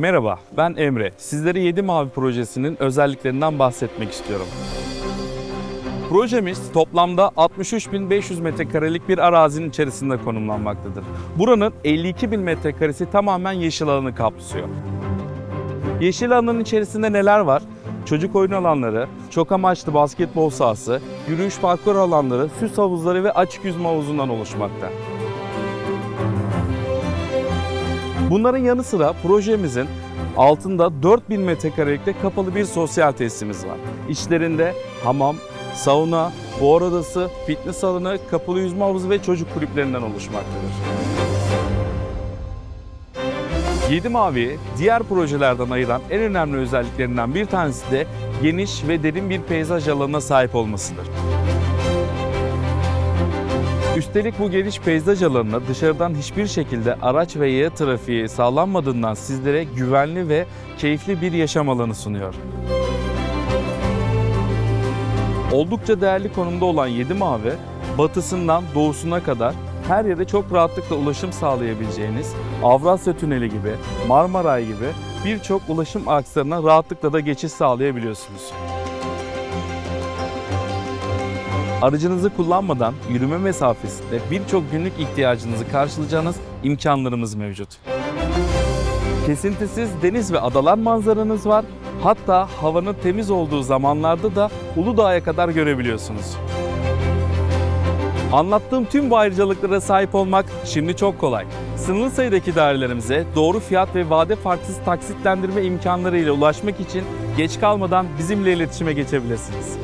Merhaba, ben Emre. Sizlere 7 Mavi projesinin özelliklerinden bahsetmek istiyorum. Projemiz toplamda 63.500 metrekarelik bir arazinin içerisinde konumlanmaktadır. Buranın 52.000 metrekaresi tamamen yeşil alanı kapsıyor. Yeşil alanın içerisinde neler var? Çocuk oyun alanları, çok amaçlı basketbol sahası, yürüyüş parkur alanları, süs havuzları ve açık yüzme havuzundan oluşmakta. Bunların yanı sıra projemizin altında 4000 metrekarelikte kapalı bir sosyal tesisimiz var. İçlerinde hamam, sauna, buhar odası, fitness alanı, kapalı yüzme havuzu ve çocuk kulüplerinden oluşmaktadır. 7 Mavi diğer projelerden ayıran en önemli özelliklerinden bir tanesi de geniş ve derin bir peyzaj alanına sahip olmasıdır. Üstelik bu geniş peyzaj alanına dışarıdan hiçbir şekilde araç ve yaya trafiği sağlanmadığından sizlere güvenli ve keyifli bir yaşam alanı sunuyor. Oldukça değerli konumda olan 7 Mavi, batısından doğusuna kadar her yere çok rahatlıkla ulaşım sağlayabileceğiniz Avrasya Tüneli gibi, Marmaray gibi birçok ulaşım akslarına rahatlıkla da geçiş sağlayabiliyorsunuz. Aracınızı kullanmadan yürüme mesafesinde birçok günlük ihtiyacınızı karşılayacağınız imkanlarımız mevcut. Kesintisiz deniz ve adalar manzaranız var. Hatta havanın temiz olduğu zamanlarda da Uludağ'a kadar görebiliyorsunuz. Anlattığım tüm bu ayrıcalıklara sahip olmak şimdi çok kolay. Sınırlı sayıdaki dairelerimize doğru fiyat ve vade farksız taksitlendirme imkanları ulaşmak için geç kalmadan bizimle iletişime geçebilirsiniz.